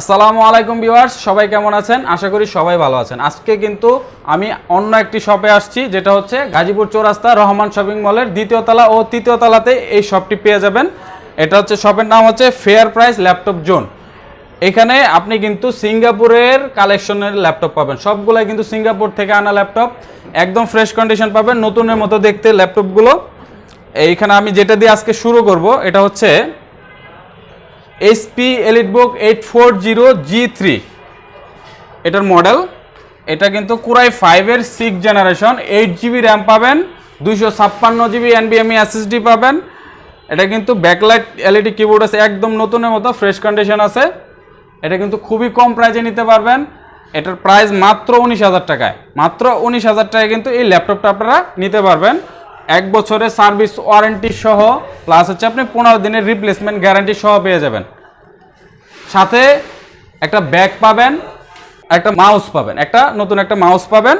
আসসালামু আলাইকুম ভিউয়ার্স, সবাই কেমন আছেন? আশা করি সবাই ভালো আছেন। আজকে কিন্তু আমি অন্য একটি শপে আসছি, যেটা হচ্ছে গাজীপুর চৌরাস্তা রহমান শপিং মলের দ্বিতীয় তলা ও তৃতীয় তলাতে এই শপটি পেয়ে যাবেন। এটা হচ্ছে শপের নাম হচ্ছে ফেয়ার প্রাইস ল্যাপটপ জোন এখানে আপনি কিন্তু সিঙ্গাপুরের কালেকশনের ল্যাপটপ পাবেন। সবগুলাই কিন্তু সিঙ্গাপুর থেকে আনা ল্যাপটপ। একদম ফ্রেশ কন্ডিশন পাবেন, নতুনের মতো দেখতে ল্যাপটপগুলো। এইখানে আমি যেটা দিয়ে আজকে শুরু করব, এটা হচ্ছে HP EliteBook eight four zero G three এটার মডেল এটা কিন্তু কুরাই ফাইভের six generation eight GB RAM পাবেন, দুইশো ছাপ্পান্ন জিবি এনবিএমই এসএসডি পাবেন। এটা কিন্তু ব্যাকলাইট এলইডি কিবোর্ড আছে, একদম নতুনের মতো ফ্রেশ কন্ডিশন আছে। এটা কিন্তু খুবই কম প্রাইজে নিতে পারবেন। এটার প্রাইস মাত্র উনিশ হাজার টাকায়। মাত্র উনিশ হাজার টাকায় কিন্তু এই ল্যাপটপটা আপনারা নিতে পারবেন। এক বছরের সার্ভিস ওয়ারেন্টি সহ, প্লাস হচ্ছে আপনি পনেরো দিনের রিপ্লেসমেন্ট গ্যারান্টি সহ পেয়ে যাবেন। সাথে একটা ব্যাগ পাবেন, একটা মাউস পাবেন, একটা নতুন একটা মাউস পাবেন,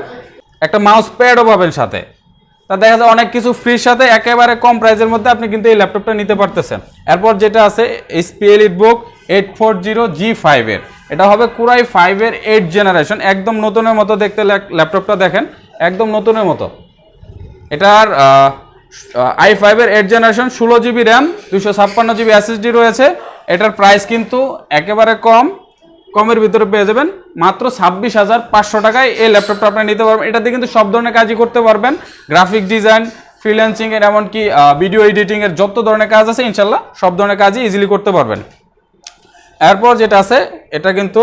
একটা মাউস প্যাডও পাবেন সাথে। তা দেখা যায় অনেক কিছু ফ্রির সাথে একেবারে কম প্রাইসের মধ্যে আপনি কিন্তু এই ল্যাপটপটা নিতে পারতেছেন। এরপর যেটা আছে HP Elite Book eight four zero G ফাইভের এটা হবে কুরাই ফাইভের এইট জেনারেশন একদম নতুনের মতো দেখতে ল্যাপটপটা দেখেন, একদম নতুনের মতো। এটার আই ফাইভের এইট জেনারেশন ষোলো জিবি র্যাম দুশো ছাপ্পান্ন জিবি এসএসডি রয়েছে। এটার প্রাইস কিন্তু একেবারে কম, কমের ভিতরে পেয়ে যাবেন মাত্র ছাব্বিশ হাজার পাঁচশো টাকায়। এই ল্যাপটপটা আপনি নিতে পারবেন। এটাতে কিন্তু সব ধরনের কাজই করতে পারবেন। গ্রাফিক ডিজাইন ফ্রিল্যান্সিং এর, এমনকি ভিডিও এডিটিং এর যত ধরনের কাজ আছে ইনশাল্লাহ সব ধরনের কাজই ইজিলি করতে পারবেন। এরপর যেটা আছে, এটা কিন্তু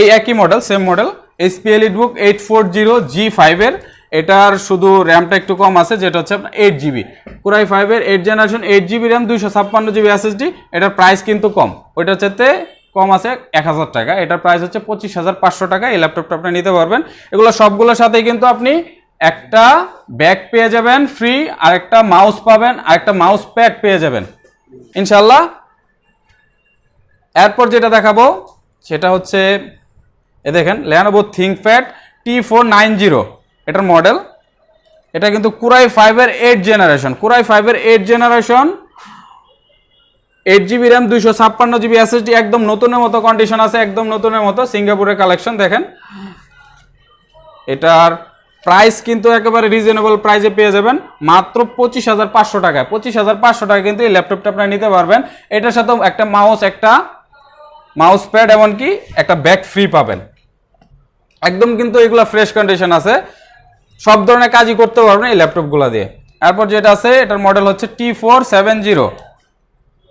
এই একই model same model HP Elite Book eight four zero G ফাইভের এটার শুধু র্যামটা একটু কম আছে, যেটা হচ্ছে আপনার এইট জিবি পুরাই ফাইভের eight generation eight GB RAM দুইশো ছাপ্পান্ন জিবি এসএসডি এটার প্রাইস কিন্তু কম। ওইটা হচ্ছে কম আছে এক হাজার টাকা। এটার প্রাইস হচ্ছে পঁচিশ হাজার পাঁচশো টাকা। এই ল্যাপটপটা আপনি নিতে পারবেন। এগুলো সবগুলোর সাথেই কিন্তু আপনি একটা ব্যাগ পেয়ে যাবেন ফ্রি আর একটা মাউস পাবেন আর একটা মাউস প্যাড পেয়ে যাবেন। ইনশাল্লাহ এরপর যেটা দেখাবো, সেটা হচ্ছে, এ দেখেন Lenovo ThinkPad T four nine zero এটার মডেল এটা কিন্তু কুরাই ফাইভের এইট জেনারেশন কুরাই ফাইভের eight generation eight GB RAM দুইশো ছাপ্পান্ন জিবি এসএসডি একদম নতুনের মতো কন্ডিশন আছে, একদম নতুনের মতো, সিঙ্গাপুরের কালেকশন দেখেন। এটার প্রাইস কিন্তু একেবারে রিজনেবল প্রাইসে পেয়ে যাবেন, মাত্র পঁচিশ হাজার পাঁচশো টাকায়। পঁচিশ হাজার পাঁচশো টাকা কিন্তু এই ল্যাপটপটা আপনারা নিতে পারবেন। এটার সাথে একটা মাউস একটা মাউস প্যাড এমনকি একটা ব্যাগ ফ্রি পাবেন। একদম কিন্তু এগুলো ফ্রেশ কন্ডিশন আছে। সব ধরনের কাজই করতে পারবেন এই ল্যাপটপগুলো দিয়ে। এরপর যেটা আছে, এটার মডেল হচ্ছে T four seven zero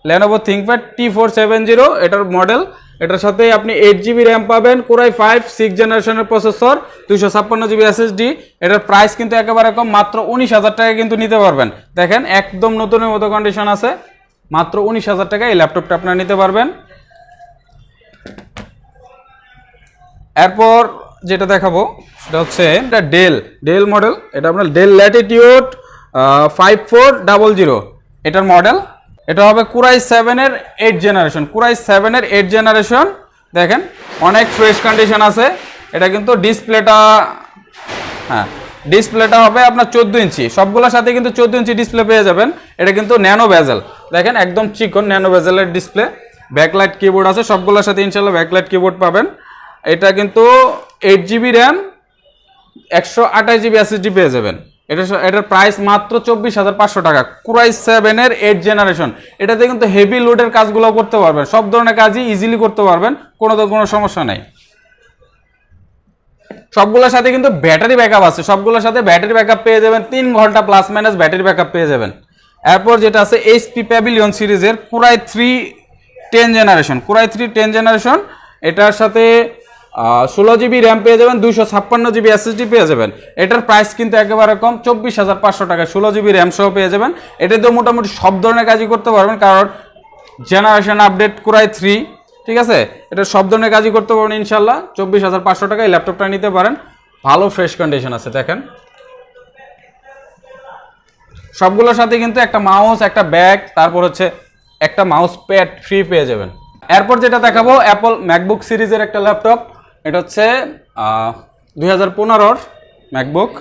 Lenovo ThinkPad T four seven zero এটার মডেল এটার সাথে আপনি এইট জিবি র্যাম পাবেন কোরাই ফাইভ সিক্স জেনারেশনের প্রসেসর দুইশো ছাপ্পান্ন জিবি এসএসডি এটার প্রাইস কিন্তু একেবারে কম, মাত্র উনিশ হাজার টাকা কিন্তু নিতে পারবেন। দেখেন, একদম নতুনের মতো কন্ডিশন আছে। মাত্র উনিশ হাজার টাকা এই ল্যাপটপটা আপনারা নিতে পারবেন। এরপর যেটা দেখাবো, সেটা হচ্ছে এটা ডেল ডেল মডেল এটা আপনার Dell Latitude five four double zero এটার মডেল এটা হবে কুরাই সেভেনের এইট জেনারেশন কুরাই সেভেনের এইট জেনারেশন দেখেন, অনেক ফ্রেশ কন্ডিশন আছে। এটা কিন্তু ডিসপ্লেটা হ্যাঁ ডিসপ্লেটা হবে আপনার চোদ্দ ইঞ্চি। সবগুলোর সাথে কিন্তু চোদ্দ ইঞ্চি ডিসপ্লে পেয়ে যাবেন। এটা কিন্তু ন্যানো বেজেল দেখেন, একদম চিকন ন্যানো বেজেলের ডিসপ্লে ব্যাকলাইট কিবোর্ড আছে, সবগুলোর সাথে ইনশাল্লাহ ব্যাকলাইট কিবোর্ড পাবেন। এটা কিন্তু এইট জিবি র্যাম একশো আঠাশ জিবি এসএসডি পেয়ে যাবেন। এটা এটার প্রাইস মাত্র চব্বিশ হাজার পাঁচশো টাকা। কুরাই সেভেনের এইট জেনারেশন এটাতে কিন্তু হেভি লোডের কাজগুলো করতে পারবেন। সব ধরনের কাজই ইজিলি করতে পারবেন। কোনো তো কোনো সমস্যা নেই। সবগুলোর সাথে কিন্তু ব্যাটারি ব্যাকআপ আছে। সবগুলোর সাথে ব্যাটারি ব্যাকআপ পেয়ে যাবেন। তিন ঘণ্টা প্লাস মাইনাস ব্যাটারি ব্যাকআপ পেয়ে যাবেন। এরপর যেটা আছে এইচপি প্যাভিলিয়ন সিরিজের core i three ten generation core i three ten generation এটার সাথে ষোলো জিবি র্যাম পেয়ে যাবেন, দুইশো ছাপ্পান্ন জিবি এসএসডি পেয়ে যাবেন। এটার প্রাইস কিন্তু একেবারে কম, চব্বিশ হাজার পাঁচশো টাকা। ষোলো জিবি র্যাম সহ পেয়ে যাবেন। এটা তো মোটামুটি সব ধরনের কাজই করতে পারবেন, কারণ জেনারেশন আপডেট কুরাই থ্রি ঠিক আছে? এটা সব ধরনের কাজই করতে পারবেন ইনশাল্লাহ। চব্বিশ হাজার পাঁচশো টাকা এই ল্যাপটপটা নিতে পারেন। ভালো ফ্রেশ কন্ডিশন আছে, দেখেন। সবগুলোর সাথে কিন্তু একটা মাউস একটা ব্যাগ তারপর হচ্ছে একটা মাউস প্যাড ফ্রি পেয়ে যাবেন। এরপর যেটা দেখাবো অ্যাপল ম্যাকবুক সিরিজের একটা ল্যাপটপ এটা হচ্ছে দুই হাজার পনেরোর ম্যাকবুক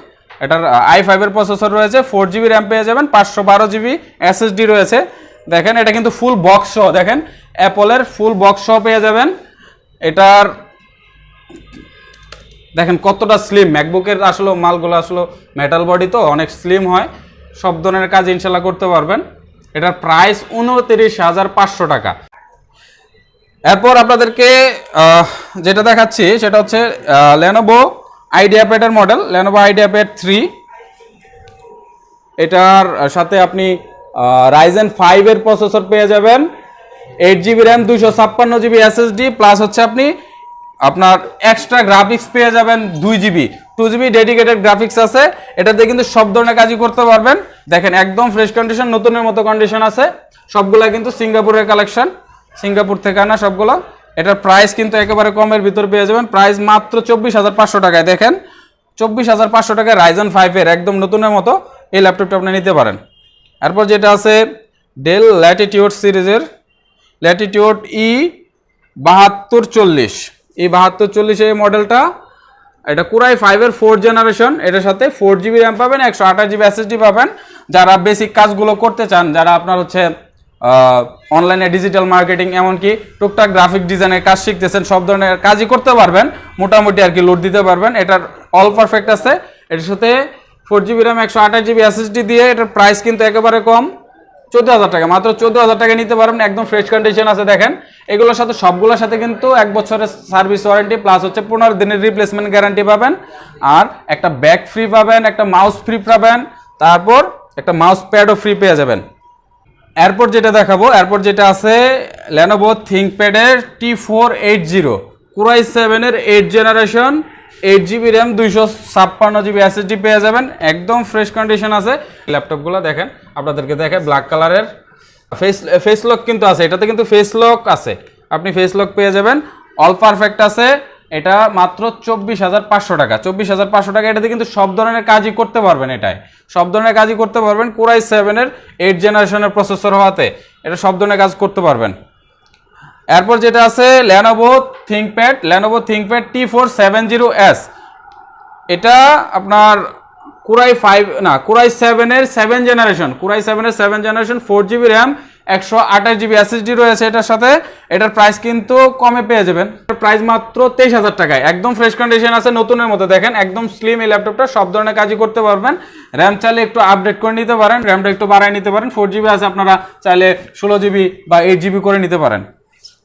এটার আই ফাইভের প্রসেসর রয়েছে ফোর জিবি র্যাম পেয়ে যাবেন, পাঁচশো বারো জিবি এসএসডি রয়েছে। দেখেন, এটা কিন্তু ফুল বক্স সহ, দেখেন অ্যাপলের ফুল বক্স সহ পেয়ে যাবেন। এটার, দেখেন, কতটা স্লিম ম্যাকবুকের আসলে, মালগুলো আসলে মেটাল বডি তো, অনেক স্লিম হয়। সব ধরনের কাজ ইনশাল্লাহ করতে পারবেন। এটার প্রাইস উনত্রিশ হাজার পাঁচশো টাকা। এরপর আপনাদেরকে যেটা দেখাচ্ছি, সেটা হচ্ছে লেনোভো আইডিয়া প্যাডের model Lenovo IdeaPad three এটার সাথে আপনি রাইজেন ফাইভের প্রসেসর পেয়ে যাবেন। এইট জিবি র্যাম দুইশো ছাপ্পান্ন জিবি এসএসডি প্লাস হচ্ছে আপনি আপনার এক্সট্রা গ্রাফিক্স পেয়ে যাবেন দুই GB two GB dedicated graphics আছে। এটাতে কিন্তু সব ধরনের কাজই করতে পারবেন। দেখেন, একদম ফ্রেশ কন্ডিশন নতুনের মতো কন্ডিশন আছে। সবগুলা কিন্তু সিঙ্গাপুরের কালেকশন সিঙ্গাপুর থেকে আনা সবগুলো। এটার প্রাইস কিন্তু একেবারে কমের ভিতর পেয়ে যাবেন। প্রাইস মাত্র চব্বিশ হাজার পাঁচশো টাকায়। দেখেন, চব্বিশ হাজার পাঁচশো টাকায় রাইজন ফাইভের একদম নতুনের মতো এই ল্যাপটপটা আপনি নিতে পারেন। এরপর যেটা আছে ডেল ল্যাটিটিউড সিরিজের ল্যাটিটিউড ই বাহাত্তর চল্লিশ। এই বাহাত্তর চল্লিশ এই মডেলটা এটা কুরাই ফাইভের ফোর জেনারেশন এটার সাথে ফোর জিবি র্যাম পাবেন, একশো আঠাশ জিবি এসএসডি পাবেন। যারা বেসিক কাজগুলো করতে চান, যারা আপনার হচ্ছে অনলাইনে ডিজিটাল মার্কেটিং এমনকি টুকটাক গ্রাফিক ডিজাইনের কাজ শিখতেছেন, সব ধরনের কাজই করতে পারবেন, মোটামুটি আর কি লোড দিতে পারবেন। এটার অল পারফেক্ট আছে। এটার সাথে ফোর জিবি র্যাম একশো আঠাশ জিবি এসএসডি দিয়ে এটার প্রাইস কিন্তু একেবারে কম। চোদ্দ হাজার টাকা, মাত্র চোদ্দ হাজার টাকা নিতে পারবেন। একদম ফ্রেশ কন্ডিশন আছে, দেখেন। এগুলোর সাথে সবগুলোর সাথে কিন্তু এক বছরের সার্ভিস ওয়ারেন্টি প্লাস হচ্ছে পনেরো দিনের রিপ্লেসমেন্ট গ্যারান্টি পাবেন। আর একটা ব্যাগ ফ্রি পাবেন, একটা মাউস ফ্রি পাবেন, তারপর একটা মাউস প্যাডও ফ্রি পেয়ে যাবেন। এরপর যেটা দেখাবো, এরপর যেটা আছে Lenovo থিঙ্কপ্যাডের T four eight zero core i সেভেনের eight generation eight GB RAM দুইশো ছাপ্পান্ন জিবি এসএসডি পেয়ে যাবেন, একদম ফ্রেশ কন্ডিশন আছে। ল্যাপটপগুলো দেখেন, আপনাদেরকে দেখে ব্ল্যাক কালারের ফেস ফেস লক কিন্তু আছে, এটাতে কিন্তু ফেস লক আছে। আপনি ফেস লক পেয়ে যাবেন অল পারফেক্ট আছে। এটা মাত্র চব্বিশ হাজার পাঁচশো টাকা। চব্বিশ হাজার পাঁচশো টাকা, এটাতে কিন্তু সব ধরনের কাজই করতে পারবেন এটাই। সব ধরনের কাজই করতে পারবেন কোরাই সেভেনের এইট জেনারেশনের প্রসেসর হওয়াতে। এটা সব ধরনের কাজ করতে পারবেন। এরপর যেটা আছে Lenovo ThinkPad Lenovo ThinkPad T four seven zero S এটা আপনার কুরাই ফাইভ না, কুরাই সেভেনের সেভেন জেনারেশন কুরাই সেভেনের seven generation four GB RAM একশো আঠাশ জিবি এসএসডি রয়েছে এটার সাথে। এটার প্রাইস কিন্তু কমে পেয়ে যাবেন। প্রাইস মাত্র তেইশ হাজার টাকায়। একদম ফ্রেশ কন্ডিশন আছে, নতুনের মতো। দেখেন, একদম স্লিম এই ল্যাপটপটা সব ধরনের কাজই করতে পারবেন। র্যাম চাইলে একটু আপডেট করে নিতে পারেন। র্যামটা একটু বাড়ায় নিতে পারেন। ফোর জিবি আছে, আপনারা চাইলে ষোলো জিবি বা এইট জিবি করে নিতে পারেন।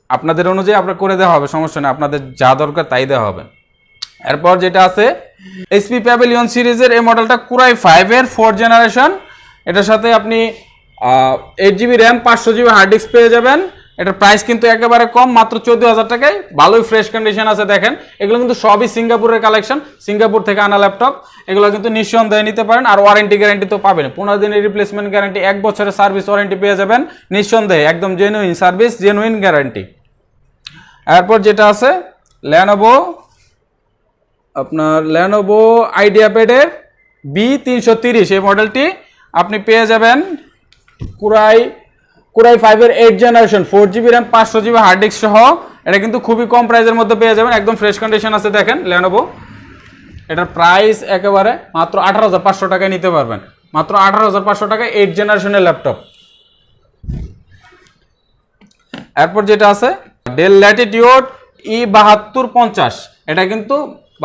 আপনাদের অনুযায়ী আপনার করে দেওয়া হবে, সমস্যা নেই। আপনাদের যা দরকার তাই দেওয়া হবে। এরপর যেটা আছে এইচপি প্যাভিলিয়ন সিরিজের এই মডেলটা কুরাই ফাইভের ফোর জেনারেশন এটার সাথে আপনি এইট জিবি র্যাম পাঁচশো জিবি হার্ড ডিস্ক পেয়ে যাবেন। এটার প্রাইস কিন্তু একেবারে কম, মাত্র চোদ্দ হাজার টাকায়। ভালোই ফ্রেশ কন্ডিশন আছে, দেখেন। এগুলো কিন্তু সবই সিঙ্গাপুরের কালেকশন সিঙ্গাপুর থেকে আনা ল্যাপটপ এগুলো কিন্তু নিঃসন্দেহে নিতে পারেন, আর ওয়ারেন্টি গ্যারান্টি তো পাবেন। পনেরো দিনের রিপ্লেসমেন্ট গ্যারান্টি এক বছরের সার্ভিস ওয়ারেন্টি পেয়ে যাবেন। নিঃসন্দেহে, একদম জেনুইন সার্ভিস জেনুইন গ্যারান্টি এরপর যেটা আছে ল্যানোভো আপনার ল্যানোভো আইডিয়া প্যাডের বি তিনশো তিরিশ, এই মডেলটি আপনি পেয়ে যাবেন কুরাই কুরাই ফাইভের eight generation four GB RAM পাঁচশো জিবি হার্ড ডিস্ক সহ। এটা কিন্তু খুবই কম প্রাইসের মধ্যে পেয়ে যাবেন। একদম ফ্রেশ কন্ডিশন আছে, দেখেন ল্যানোভো এটার প্রাইস একেবারে মাত্র আঠারো হাজার পাঁচশো টাকায় নিতে পারবেন। মাত্র আঠারো হাজার পাঁচশো টাকায় এইট জেনারেশনের ল্যাপটপ এরপর যেটা আছে ডেল ল্যাটিটিউড ই বাহাত্তর পঞ্চাশ। এটা কিন্তু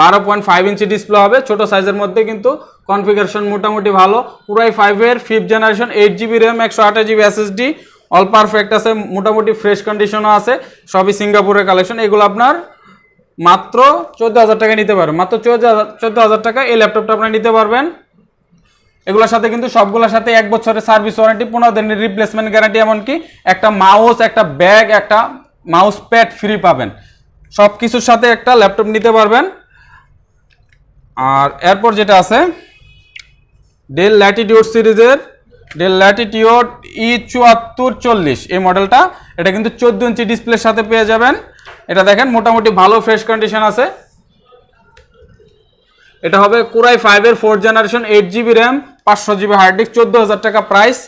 বারো পয়েন্ট ফাইভ ইঞ্চি ডিসপ্লে হবে। ছোট সাইজের মধ্যে কিন্তু কনফিগারেশন মোটামুটি ভালো। পুরাই ফাইভের fifth generation eight GB RAM একশো আঠাশ জিবি এসএসডি অল পারফেক্ট আছে, মোটামুটি ফ্রেশ কন্ডিশনও আছে, সবই সিঙ্গাপুরের কালেকশন এগুলো আপনার মাত্র চোদ্দ হাজার টাকা নিতে পারবেন, মাত্র চোদ্দ হাজার টাকা এই ল্যাপটপটা আপনি নিতে পারবেন। এগুলোর সাথে কিন্তু সবগুলোর সাথে এক বছরের সার্ভিস ওয়ারেন্টি পনেরো দিনের রিপ্লেসমেন্ট গ্যারান্টি এমনকি একটা মাউস একটা ব্যাগ একটা মাউস প্যাড ফ্রি পাবেন। সব কিছুর সাথে একটা ল্যাপটপ নিতে পারবেন। আর এরপর যেটা আছে ডেল ল্যাটিটিউড সিরিজের ডেল ল্যাটিটিউড ই চুয়াত্তর চল্লিশ। এই মডেলটা এটা কিন্তু চোদ্দ ইঞ্চি ডিসপ্লের সাথে পেয়ে যাবেন। এটা দেখেন, মোটামুটি ভালো ফ্রেশ কন্ডিশন আছে। এটা হবে কুরাই ফাইভের four generation eight GB RAM পাঁচশো জিবি হার্ড ডিস্ক চোদ্দ হাজার টাকা প্রাইস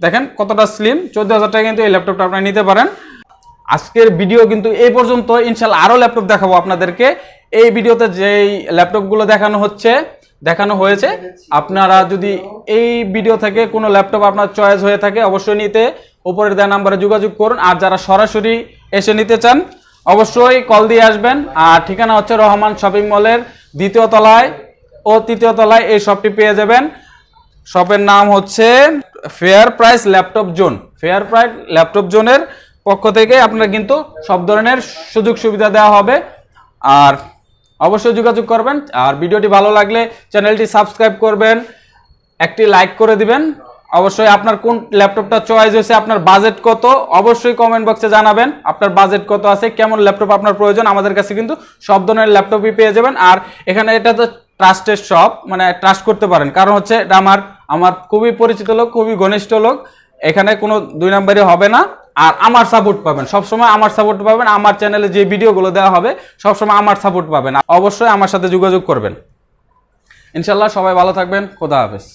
দেখেন কতটা স্লিম চোদ্দ হাজার টাকা কিন্তু এই ল্যাপটপটা আপনারা নিতে পারেন। আজকের ভিডিও কিন্তু এই পর্যন্ত। ইনশাল্লাহ আরও ল্যাপটপ দেখাবো আপনাদেরকে। এই ভিডিওতে যেই ল্যাপটপগুলো দেখানো হচ্ছে, দেখানো হয়েছে, আপনারা যদি এই ভিডিও থেকে কোনো ল্যাপটপ আপনার চয়েস হয়ে থাকে, অবশ্যই নিতে। উপরের দেওয়া নাম্বারে যোগাযোগ করুন। আর যারা সরাসরি এসে নিতে চান, অবশ্যই কল দিয়ে আসবেন। আর ঠিকানা হচ্ছে রহমান শপিং মলের দ্বিতীয় তলায় ও তৃতীয় তলায় এই শপটি পেয়ে যাবেন। শপের নাম হচ্ছে fair price laptop zone fair price laptop জোনের পক্ষ থেকে আপনারা কিন্তু সব ধরনের সুযোগ সুবিধা দেওয়া হবে। আর অবশ্যই যোগাযোগ করবেন। আর ভিডিওটি ভালো লাগলে চ্যানেলটি সাবস্ক্রাইব করবেন। একটি লাইক করে দিবেন। অবশ্যই আপনার কোন ল্যাপটপটা চয়েস হয়েছে, আপনার বাজেট কত, অবশ্যই কমেন্ট বক্সে জানাবেন। আপনার বাজেট কত আছে, কেমন ল্যাপটপ আপনার প্রয়োজন, আমাদের কাছে কিন্তু সব ধরনের ল্যাপটপই পেয়ে যাবেন। আর এখানে এটা তো ট্রাস্টের শপ মানে ট্রাস্ট করতে পারেন। কারণ হচ্ছে, এটা আমার আমার খুবই পরিচিত লোক, খুবই ঘনিষ্ঠ লোক। এখানে কোনো দুই নম্বরই হবে না। আর আমার সাপোর্ট পাবেন। সবসময় আমার সাপোর্ট পাবেন। আমার চ্যানেলে যে ভিডিওগুলো দেওয়া হবে, সবসময় আমার সাপোর্ট পাবেন। অবশ্যই আমার সাথে যোগাযোগ করবেন। ইনশাল্লাহ সবাই ভালো থাকবেন। খোদা হাফেজ।